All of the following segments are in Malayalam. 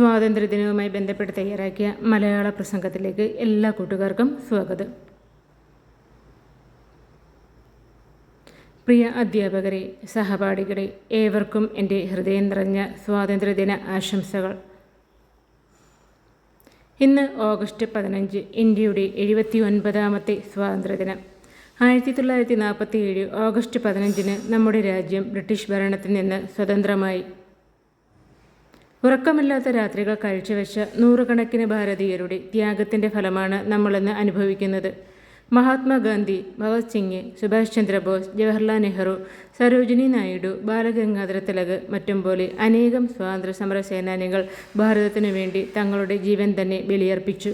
സ്വാതന്ത്ര്യദിനവുമായി ബന്ധപ്പെട്ട് തയ്യാറാക്കിയ മലയാള പ്രസംഗത്തിലേക്ക് എല്ലാ കൂട്ടുകാർക്കും സ്വാഗതം. പ്രിയ അധ്യാപകരെ സഹപാഠികളെ ഏവർക്കും എന്റെ ഹൃദയം നിറഞ്ഞ സ്വാതന്ത്ര്യദിന ആശംസകൾ. ഇന്ന് ഓഗസ്റ്റ് പതിനഞ്ച് ഇന്ത്യയുടെ എഴുപത്തി ഒൻപതാമത്തെ സ്വാതന്ത്ര്യദിനം. ആയിരത്തി തൊള്ളായിരത്തി നാൽപ്പത്തി ഏഴ് ഓഗസ്റ്റ് പതിനഞ്ചിന് നമ്മുടെ രാജ്യം ബ്രിട്ടീഷ് ഭരണത്തിൽ നിന്ന് സ്വതന്ത്രമായി. ഉറക്കമില്ലാത്ത രാത്രികൾ കാഴ്ചവെച്ച നൂറുകണക്കിന് ഭാരതീയരുടെ ത്യാഗത്തിന്റെ ഫലമാണ് നമ്മളിന്ന് അനുഭവിക്കുന്നത്. മഹാത്മാഗാന്ധി ഭഗത് സിംഗ് സുഭാഷ് ചന്ദ്രബോസ് ജവഹർലാൽ നെഹ്റു സരോജിനി നായിഡു ബാലഗംഗാധര തിലക് മറ്റും പോലെ അനേകം സ്വാതന്ത്ര്യ സമര സേനാനികൾ ഭാരതത്തിനു വേണ്ടി തങ്ങളുടെ ജീവൻ തന്നെ ബലിയർപ്പിച്ചു.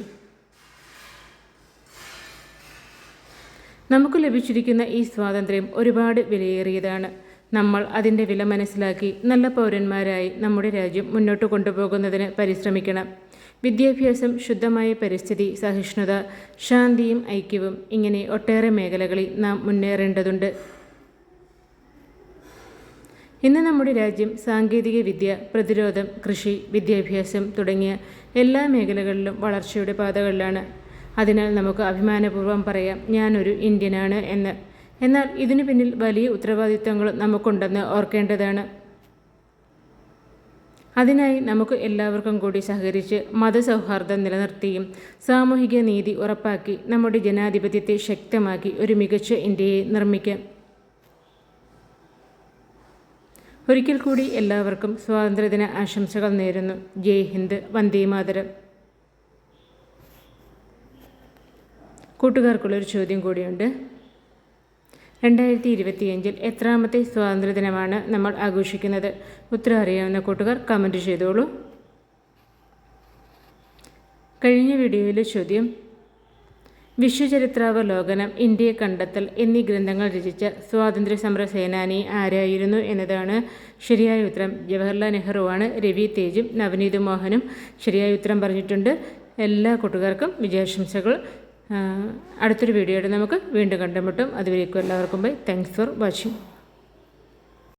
നമുക്ക് ലഭിച്ചിരിക്കുന്ന ഈ സ്വാതന്ത്ര്യം ഒരുപാട് വിലയേറിയതാണ്. നമ്മൾ അതിന്റെ വില മനസ്സിലാക്കി നല്ല പൗരന്മാരായി നമ്മുടെ രാജ്യം മുന്നോട്ട് കൊണ്ടുപോകുന്നതിന് പരിശ്രമിക്കണം. വിദ്യാഭ്യാസം ശുദ്ധമായ പരിസ്ഥിതി സഹിഷ്ണുത ശാന്തിയും ഐക്യവും ഇങ്ങനെ ഒട്ടേറെ മേഖലകളിൽ നാം മുന്നേറേണ്ടതുണ്ട്. ഇന്ന് നമ്മുടെ രാജ്യം സാങ്കേതിക വിദ്യ പ്രതിരോധം കൃഷി വിദ്യാഭ്യാസം തുടങ്ങിയ എല്ലാ മേഖലകളിലും വളർച്ചയുടെ പാതകളിലാണ്. അതിനാൽ നമുക്ക് അഭിമാനപൂർവം പറയാം ഞാനൊരു ഇന്ത്യനാണ് എന്ന്. എന്നാൽ ഇതിനു പിന്നിൽ വലിയ ഉത്തരവാദിത്തങ്ങൾ നമുക്കുണ്ടെന്ന് ഓർക്കേണ്ടതാണ്. അതിനായി നമുക്ക് എല്ലാവർക്കും കൂടി സഹകരിച്ച് മതസൗഹാർദ്ദം നിലനിർത്തിയും സാമൂഹിക നീതി ഉറപ്പാക്കി നമ്മുടെ ജനാധിപത്യത്തെ ശക്തമാക്കി ഒരു മികച്ച ഇന്ത്യയെ നിർമ്മിക്കാം. ഒരിക്കൽ കൂടി എല്ലാവർക്കും സ്വാതന്ത്ര്യദിന ആശംസകൾ നേരുന്നു. ജയ് ഹിന്ദ് വന്ദേ മാതരം. കൂട്ടുകാർക്കുള്ളൊരു ചോദ്യം കൂടിയുണ്ട്. രണ്ടായിരത്തി ഇരുപത്തിയഞ്ചിൽ എത്രാമത്തെ സ്വാതന്ത്ര്യദിനമാണ് നമ്മൾ ആഘോഷിക്കുന്നത്? ഉത്തരം അറിയാവുന്ന കൂട്ടുകാർ കമന്റ് ചെയ്തോളൂ. കഴിഞ്ഞ വീഡിയോയിലെ ചോദ്യം വിശ്വചരിത്രാവലോകനം ഇന്ത്യയെ കണ്ടെത്തൽ എന്നീ ഗ്രന്ഥങ്ങൾ രചിച്ച സ്വാതന്ത്ര്യ സമര സേനാനി ആരായിരുന്നു എന്നതാണ് ശരിയായ ഉത്തരം. ജവഹർലാൽ നെഹ്റുവാണ് രവി തേജും നവനീത് മോഹനും ശരിയായ ഉത്തരം പറഞ്ഞിട്ടുണ്ട്. എല്ലാ കൂട്ടുകാർക്കും വിജയാശംസകൾ. അടുത്തൊരു വീഡിയോയുടെ നമുക്ക് വീണ്ടും കണ്ടുമുട്ടും. അതുവരേക്കും എല്ലാവർക്കും ബൈ. Thanks for watching